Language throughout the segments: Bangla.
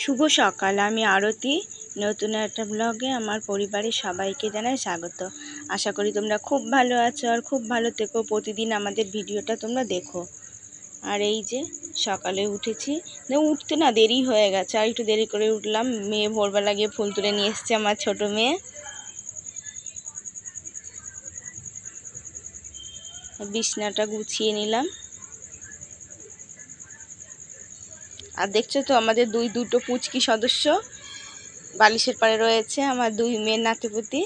শুভ সকাল। আমি আরতি। নতুন একটা ব্লগে আমার পরিবারের সবাইকে জানাই স্বাগত। আশা করি তোমরা খুব ভালো আছো আর খুব ভালো থেকো। প্রতিদিন আমাদের ভিডিওটা তোমরা দেখো। আর এই যে সকালে উঠেছি। উঠতে না দেরি হয়ে গেছে। আর একটু দেরি করে উঠলাম। মেয়ে ভোরবেলা গিয়ে ফুল তুলে নিয়ে এসছে আমার ছোট মেয়ে। বিছনাটা গুছিয়ে নিলাম। আর দেখছ তো, আমাদের দুই, দুটো পুচকি সদস্য বালিশের পাড়ে রয়েছে, আমার দুই মেয়ের নাতিপুতি।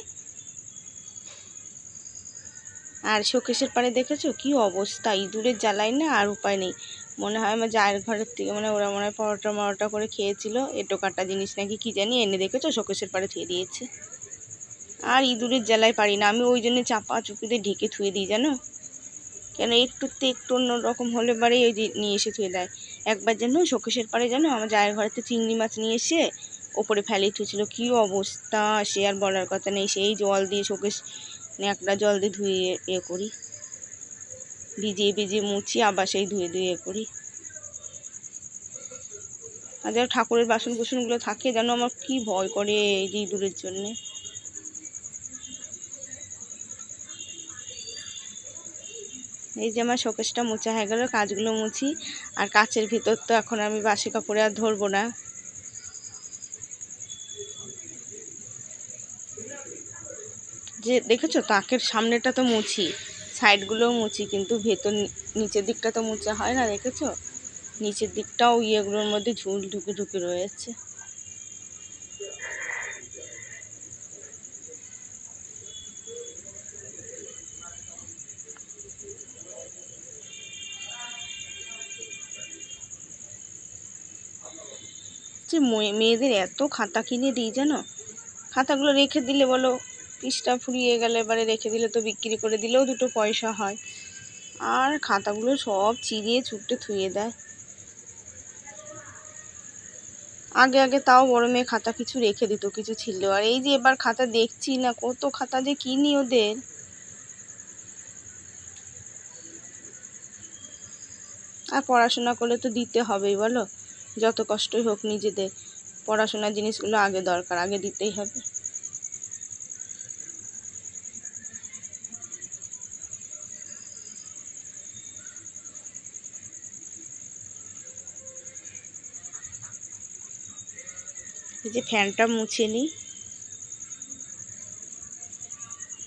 আর শোকেশের পাড়ে দেখেছ? কি অবস্থা? ইঁদুরের জ্বালাই না আর উপায় নেই। মনে হয় আমার জায়ের ঘরের থেকে মানে ওরা মনে হয় পরোটা মরোটা করে খেয়েছিল। এটো কাটা জিনিস নাকি কি জানি, এনে দেখেছ? শোকেশের পাড়ে থুয়ে দিয়েছে। আর ইঁদুরের জ্বালায় পারি না। আমি ওই জন্য চাপা চুপিতে ঢেকে থুয়ে দিই, জানো? কেন একটুতে একটু অন্যরকম হলে পরেই ওই যে নিয়ে এসে থুয়ে দেয়। একবার যেন শোকেশের পাড়ে যেন আমার জায়ের ঘরেতে চিংড়ি মাছ নিয়ে এসে ওপরে ফেলে থুছিল কী অবস্থা? সে আর বলার কথা নেই। সেই জল দিয়ে শোকেশ একটা জল দিয়ে ধুয়ে ইয়ে করি। ভিজিয়ে ভিজিয়ে মুছি, আবার সেই ধুয়ে ধুয়ে ইয়ে করি। আর যারা ঠাকুরের বাসন কুসনগুলো থাকে, যেন আমার কি ভয় করে এই যে ইঁদুরের জন্যে। এই যে আমার শোকেসটা মোছা হয়ে গেল, কাজগুলো মুছি। আর কাচের ভিতর তো এখন আমি বাসি কাপড়ে আর ধরবো না। যে দেখেছ, তাকের সামনেটা তো মুছি, সাইডগুলোও মুছি, কিন্তু ভেতর নিচের দিকটা তো মুছা হয় না, দেখেছ? নিচের দিকটাও ইয়েগুলোর মধ্যে ঝুল ঢুকে ঢুকে রয়েছে। যে মেয়েদের এত খাতা কিনে দিই জানো? খাতাগুলো রেখে দিলে বলো, পিসটা ফুরিয়ে গেলে, এবারে রেখে দিলে তো বিক্রি করে দিলেও দুটো পয়সা হয়। আর খাতাগুলো সব চিরিয়ে ছুটে থুয়ে দেয়। আগে আগে তাও বড় মেয়ে খাতা কিছু রেখে দিত, কিছু ছিল। আর এই যে এবার খাতা দেখছি না, কত খাতা যে কিনি ওদের। আর পড়াশোনা করলে তো দিতে হবেই, বলো। যত কষ্টই হোক নিজেদের পড়াশোনার জিনিসগুলো আগে দরকার, আগে দিতেই হবে। এই যে ফ্যানটা মুছে নিই।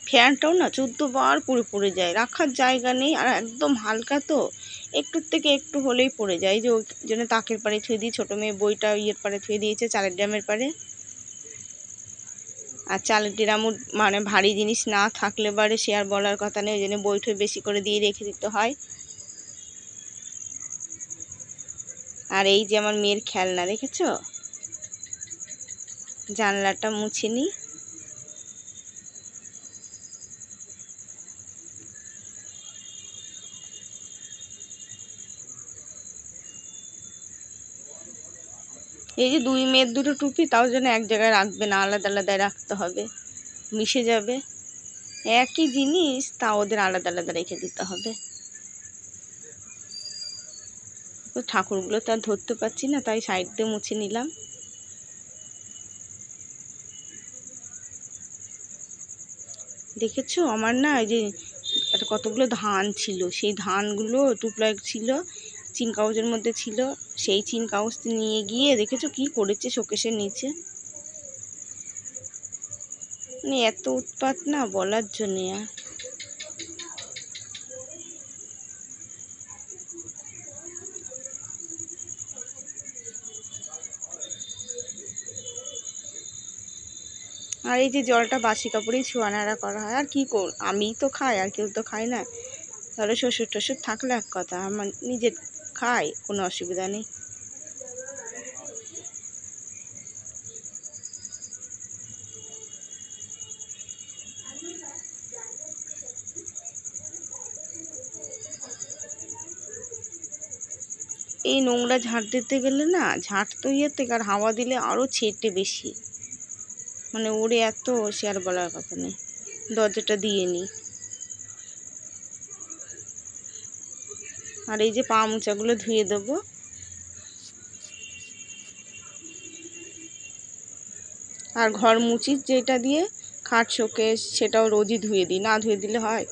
ফ্যানটাও না চোদ্দ বার পড়ে পড়ে যায়, রাখার জায়গা নেই আর একদম হালকা তো। একটুর থেকে একটু হলেই পড়ে যায়। যে ওই জন্য তাকের পাড়ে থুয়ে দিই, ছোটো মেয়ে বইটা ইয়ের পাড়ে থুয়ে দিয়েছে, চালের ড্রামের পাড়ে। আর চালের ড্রামও মানে ভারী জিনিস না থাকলে বারে সে আর বলার কথা নেই, ওই জন্য বইটা বেশি করে দিয়ে রেখে দিতে হয়। আর এই যে আমার মেয়ের খেলনা, দেখেছ? জানলাটা মুছে এই যে দুই মেয়ের দুটো টুপি, তাও যেন এক জায়গায় রাখবে না, আলাদা আলাদায় রাখতে হবে। মিশে যাবে। একই জিনিস তা ওদের আলাদা আলাদা রেখে দিতে হবে। ঠাকুরগুলো তো আর ধরতে পারছি না, তাই সাইড দিয়ে মুছে নিলাম। দেখেছ? আমার না এই যে একটা কতগুলো ধান ছিল, সেই ধানগুলো টুকরা ছিল চিন কাগজের মধ্যে ছিল, সেই চিন কাগজটি নিয়ে গিয়ে দেখেছ কি করেছে শোকেশের নিচে? মানে এত উৎপাত না বলার জন্যে আর। আর এই যে জলটা বাসি কাপড়েই ছোঁয়া নাড়া করা হয়, আর কী কর, আমিই তো খাই, আর কেউ তো খায় না। তাহলে শ্বশুর টশুর থাকলে এক কথা, আমার নিজের খাই কোনো অসুবিধা নেই। এই নোংরা ঝাঁট দিতে গেলে না, ঝাঁট তো ইয়ে থেকে আর হাওয়া দিলে আরও ছেটে বেশি। মানে ওরে এত, সে আর বলার কথা নেই। দরজাটা দিয়ে নিই আর এই যে পা মোচাগুলো ধুয়ে দেবো। আর ঘর মুছি যেটা দিয়ে খাট শোকেস সেটাও রোজই ধুয়ে দিই, না ধুয়ে দিলে হয়।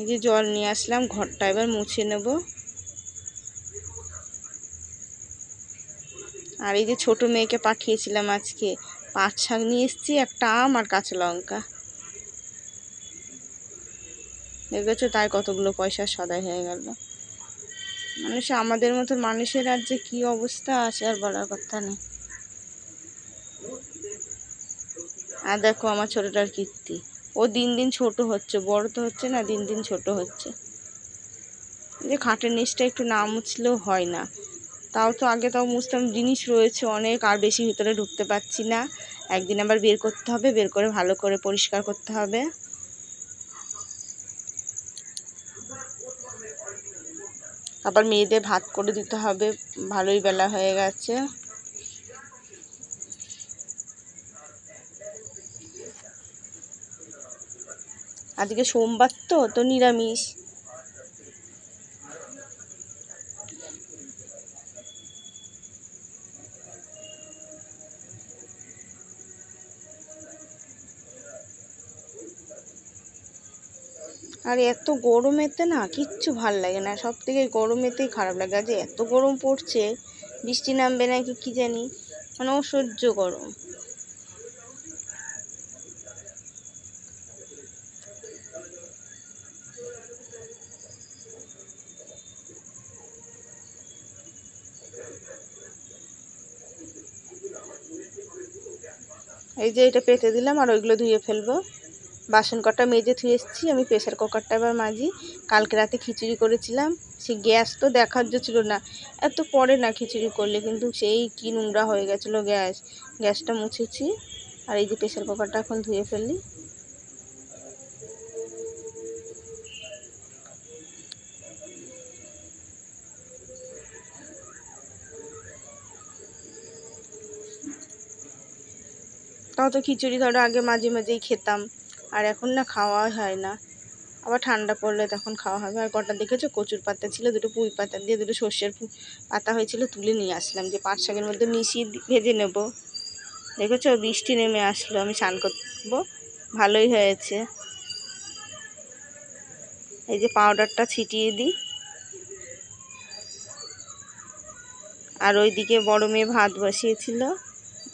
এই যে জল নিয়ে আসলাম, ঘরটা এবার মুছে নেব। আর এই যে ছোট মেয়েকে পাঠিয়েছিলাম আজকে পাট শাক নিয়ে এসেছি, একটা আম আর কাঁচা লঙ্কা। দেখেছ তাই কতগুলো পয়সা সদাই হয়ে গেল। মানুষ আমাদের মতো মানুষের আর যে কী অবস্থা আছে আর বলার কথা নেই। আর দেখো আমার ছোটটার কীর্তি। ও দিন দিন ছোট হচ্ছে, বড় তো হচ্ছে না, দিন দিন ছোট হচ্ছে। যে খাটের নিচটা একটু না মুছলেও হয় না। তাও তো আগে তাও মুছতাম, জিনিস রয়েছে অনেক, আর বেশি ভিতরে ঢুকতে পারছি না। একদিন আবার বের করতে হবে, বের করে ভালো করে পরিষ্কার করতে হবে। আবার মেয়েদের ভাত করে দিতে হবে, ভালোই বেলা হয়ে গেছে। আজকে সোমবার তো তো নিরামিষ। আর এত গরমেতে না কিচ্ছু ভালো লাগে না সব থেকে গরমেতেই খারাপ লাগে। আজ এত গরম পড়ছে, বৃষ্টি নামবে নাকি কি জানি মানে অসহ্য গরম। এই যে এটা পেতে দিলাম আর ওইগুলো ধুয়ে ফেলব। বাসন কটা মেজে ধুয়ে এসেছি, আমি প্রেশার কুকারটা এবার মাজি। কালকে রাতে খিচুড়ি করেছিলাম, সে গ্যাস তো দেখার ছিল না। এত পরে না খিচুড়ি করলে, কিন্তু সেই কি নোংরা হয়ে গেছিল গ্যাস। গ্যাসটা মুছেছি, আর এই যে প্রেশার কুকারটা এখন ধুয়ে ফেললি। তাও তো খিচুড়ি ধরো, আগে মাঝে মাঝেই খেতাম। আর এখন না খাওয়া হয় না। আবার ঠান্ডা পড়লে তখন খাওয়া হবে। আর কটা দেখেছ? কচুর পাতা ছিল, দুটো পুঁই পাতা দিয়ে দুটো সর্ষের পাতা হয়েছিল, তুলে নিয়ে আসলাম। যে পাট শাকের মধ্যে মিশিয়ে ভেজে নেব। দেখেছ? বৃষ্টি নেমে আসলো। আমি স্নান করব। ভালোই হয়েছে। এই যে পাউডারটা ছিটিয়ে দিই। আর ওইদিকে বড় মেয়ে ভাত বসিয়েছিল।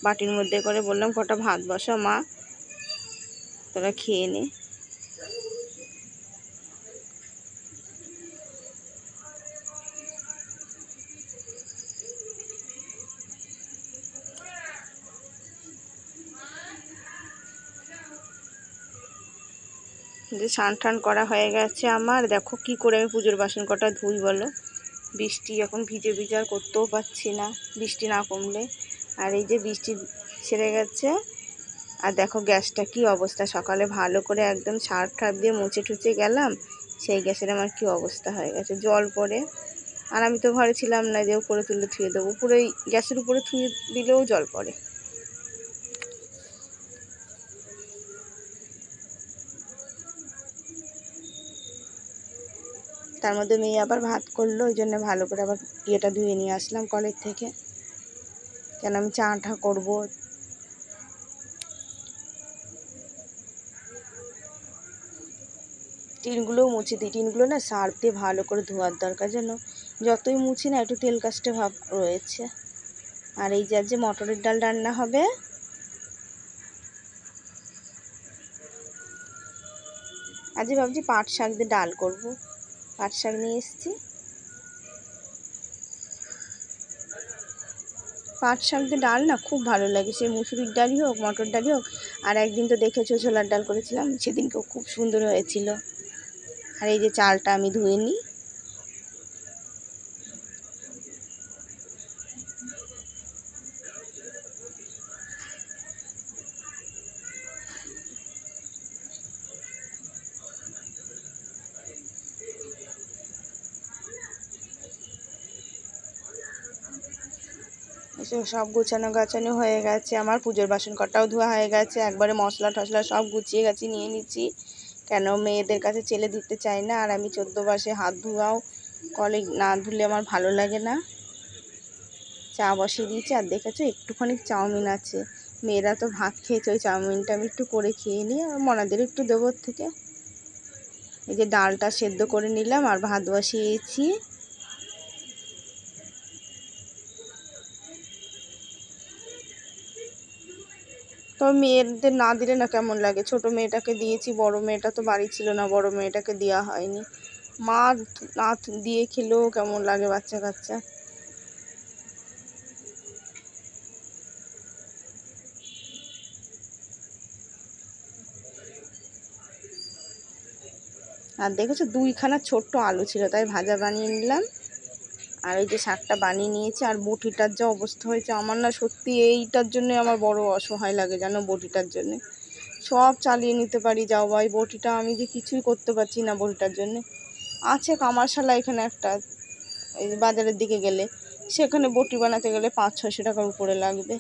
বাটির মধ্যে করে বললাম, কটা ভাত বসা মা। তোরা খেয়ে নে। যে স্নান টান করা হয়ে গেছে আমার, দেখো কি করে আমি পুজোর বাসন কটা ধুই বলো। বৃষ্টি এখন ভিজে ভিজে আর করতেও পারছি না, বৃষ্টি না কমলে। আর এই যে বৃষ্টি ছেড়ে গেছে আর দেখো গ্যাসটা কি অবস্থা? সকালে ভালো করে একদম সার ঠার দিয়ে মুছে টুচে গেলাম, সেই গ্যাসের আমার কি অবস্থা হয়ে গেছে? জল পড়ে। আর আমি তো ঘরে ছিলাম না যে উপরে তুলে থুয়ে দেবো, উপরে গ্যাসের উপরে থুয়ে দিলেও জল পড়ে। তার মধ্যে মেয়ে আবার ভাত করল, ওই জন্য ভালো করে আবার ইয়েটা ধুয়ে নিয়ে আসলাম কলের থেকে। কেন আমি চাটা করব? টিনগুলোও মুছে দিই। টিনগুলো না সার্ফ দিয়ে ভালো করে ধোয়ার দরকার যেন যতই মুছি না একটু তেল কাস্টে ভাব রয়েছে। আর এই যে যে মটরের ডাল রান্না হবে। আজকে ভাবছি পাট শাক দিয়ে ডাল করব। পাট শাক নিয়ে এসেছি। পাট শাক দিয়ে ডাল না খুব ভালো লাগে। সে মুসুরির ডালই হোক, মটর ডালই হোক। আর একদিন তো দেখেছ ছোলার ডাল করেছিলাম, সেদিনকেও খুব সুন্দর হয়েছিল। আর এই যে চালটা আমি ধুয়ে নিই। সব গুছানো গাছানো হয়ে গেছে, আমার পুজোর বাসন কটাও ধোয়া হয়ে গেছে, একবারে মশলা টশলা সব গুছিয়ে গেছি নিয়ে নিচ্ছি। কেন মেয়েদের কাছে ছেলে দিতে চাই না? আর আমি চোদ্দ বাসে হাত ধোয়াও কলে না ধুলে আমার ভালো লাগে না। চা বসিয়ে দিয়েছি আর দেখেছ একটুখানি চাউমিন আছে। মেয়েরা তো ভাত খেয়েছে, ওই চাউমিনটা আমি একটু করে খেয়ে নিই আর মনাদের একটু দেবো ওর থেকে। এই যে ডালটা সেদ্ধ করে নিলাম আর ভাত বসিয়েছি। তবে মেয়েদের না দিলে না কেমন লাগে? ছোট মেয়েটাকে দিয়েছি, বড় মেয়েটা তো বাড়ি ছিল না, বড় মেয়েটাকে দেওয়া হয়নি। মা না দিয়ে খেলেও কেমন লাগে বাচ্চা কাচ্চা? আর দেখেছ, দুইখানা ছোট্ট আলু ছিল, তাই ভাজা বানিয়ে নিলাম। আর ওই যে শাকটা বানিয়ে নিয়েছি, আর বটিটার যা অবস্থা হয়েছে, আমার না সত্যি এইটার জন্য আমার বড় অসহায় লাগে জানো বটিটার জন্য। সব চালিয়ে নিতে পারি যাও ভাই, বটিটা আমি যে কিছুই করতে পারছি না বটিটার জন্য। আছে কামারশালা এখানে একটা বাজারের দিকে গেলে। সেখানে বটি বানাতে গেলে পাঁচ ছশো টাকার উপরে লাগবে।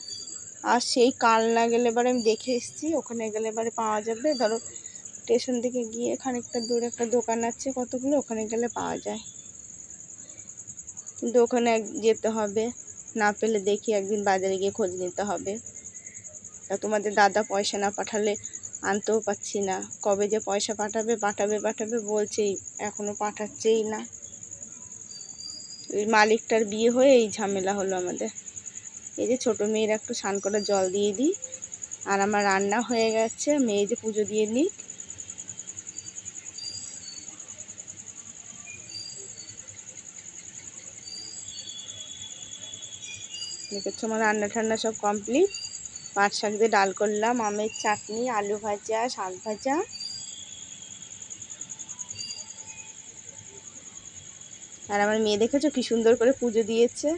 আর সেই কাল না গেলে এবারে আমি দেখে এসেছি, ওখানে গেলে এবারে পাওয়া যাবে। ধরো, স্টেশন থেকে গিয়ে খানিকটা দূরে একটা দোকান আছে কতগুলো, ওখানে গেলে পাওয়া যায়। কিন্তু ওখানে যেতে হবে। না পেলে দেখি একদিন বাজারে গিয়ে খোঁজ নিতে হবে। তা তোমাদের দাদা পয়সা না পাঠালে আনতেও পাচ্ছি না। কবে যে পয়সা পাঠাবে পাঠাবে পাঠাবে বলছেই এখনও পাঠাচ্ছেই না। ওই মালিকটার বিয়ে হয়ে এই ঝামেলা হলো আমাদের। এই যে ছোটো মেয়ের একটু স্নান করে জল দিয়ে দিই। আর আমার রান্না হয়ে গেছে, মেয়ে যে পুজো দিয়ে নিই দেখেছ আমার রান্না ঠান্না সব কমপ্লিট পাট শাক দিয়ে ডাল করলাম, আমের চাটনি, আলু ভাজা, শাক ভাজা। আর আমার মেয়ে দেখেছ কি সুন্দর করে পুজো দিয়েছে?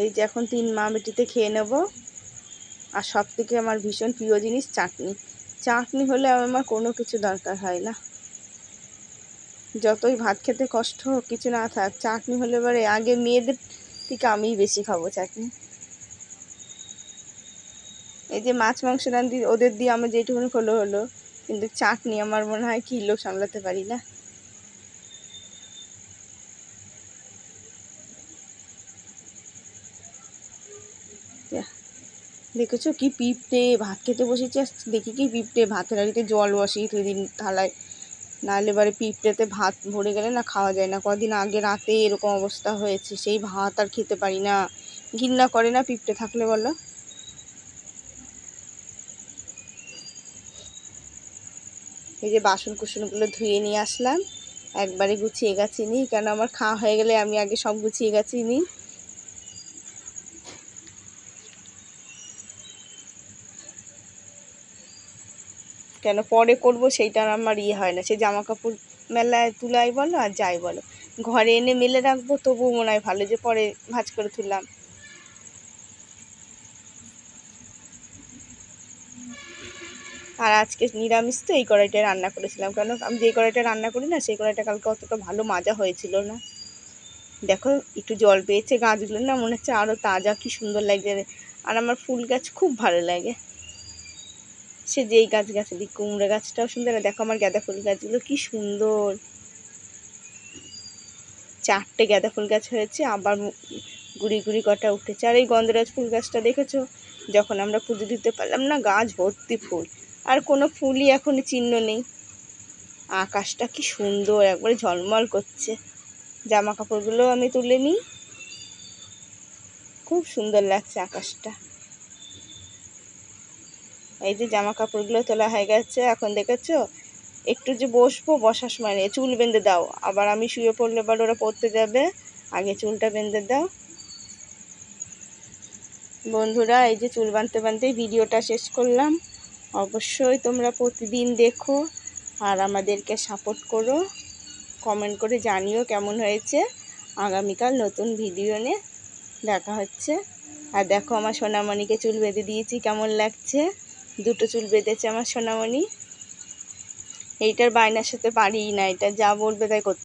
এই যে এখন তিন মা বেটিতে খেয়ে নেব। আর সব থেকে আমার ভীষণ প্রিয় জিনিস চাটনি। চাটনি হলে আমার কোনো কিছু দরকার হয় না। যতই ভাত খেতে কষ্ট হোক, কিছু না থাক, চাটনি হলে পরে আগে মেয়েদের থেকে আমিই বেশি খাব চাটনি। এই যে মাছ, মাংস রান্ধি, ওদের দিয়ে আমার যেটুকুনি হলো হলো, কিন্তু চাটনি আমার মনে হয় কি লোক সামলাতে পারি না। দেখেছ কি পিঁপড়ে ভাত খেতে বসেছে, দেখি কি পিঁপড়ে ভাতের হাড়িতে জল বসিয়ে তুই দিন থালায়। নাহলে এবারে পিঁপড়েতে ভাত ভরে গেলে না খাওয়া যায় না। কদিন আগে রাতে এরকম অবস্থা হয়েছে, সেই ভাত আর খেতে পারি না। ঘিন্না করে না পিঁপড়ে থাকলে বলো? এই যে বাসন কুসনগুলো ধুয়ে নিয়ে আসলাম, একবারে গুছিয়ে গেছি নি কেন আমার খাওয়া হয়ে গেলে আমি আগে সব গুছিয়ে গেছি নি কেন পরে করব সেইটা আমার ইয়ে হয় না। সে জামা কাপড় মেলায় তুলাই বলো আর যাই বলো। ঘরে এনে মেলে রাখব, তবুও মনে হয় ভালো যে পরে ভাজ করে তুললাম। আর আজকে নিরামিষ তো এই কড়াইটায় রান্না করেছিলাম। কেন আমি যে কড়াইটা রান্না করি না, সেই কড়াইটা কালকে অতটা ভালো মাজা হয়েছিল না। দেখো, একটু জল পেয়েছে গাছগুলো না, মনে হচ্ছে আরও তাজা কি সুন্দর লাগছে। আর আমার ফুল গাছ খুব ভালো লাগে। সে যেই গাছ গাছে দিক কুমড়ো গাছটাও সুন্দর। দেখো আমার গাঁদা ফুল গাছগুলো কি সুন্দর। চারটে গাঁদা ফুল গাছ হয়েছে, আবার গুড়ি গুড়ি কটা উঠেছে। আর এই গন্ধরাজ ফুল গাছটা দেখেছ? যখন আমরা পুজো দিতে পারলাম না, গাছ ভর্তি ফুল। আর কোনো ফুলই এখন চিহ্ন নেই। আকাশটা কি সুন্দর, একবারে ঝলমল করছে। জামা কাপড়গুলো আমি তুলে নিই। খুব সুন্দর লাগছে আকাশটা। এই যে জামা কাপড়গুলো তোলা হয়ে গেছে, এখন দেখেছ? একটু যে বসবো, বসার সময় নেই। চুল বেঁধে দাও। আবার আমি শুয়ে পড়লে এবার ওরা পড়তে যাবে। আগে চুলটা বেঁধে দাও। বন্ধুরা, এই যে চুল বাঁধতে বাঁধতেই ভিডিওটা শেষ করলাম। অবশ্যই তোমরা প্রতিদিন দেখো আর আমাদেরকে সাপোর্ট করো। কমেন্ট করে জানিও কেমন হয়েছে। আগামীকাল নতুন ভিডিও নিয়ে দেখা হচ্ছে। আর দেখো আমার সোনামণিকে চুল বেঁধে দিয়েছি, কেমন লাগছে? দুটো চুল বেঁধেছে আমার সোনামণি। এইটার বায়নার সাথে পারি না, এটা যা বলবে তাই করতে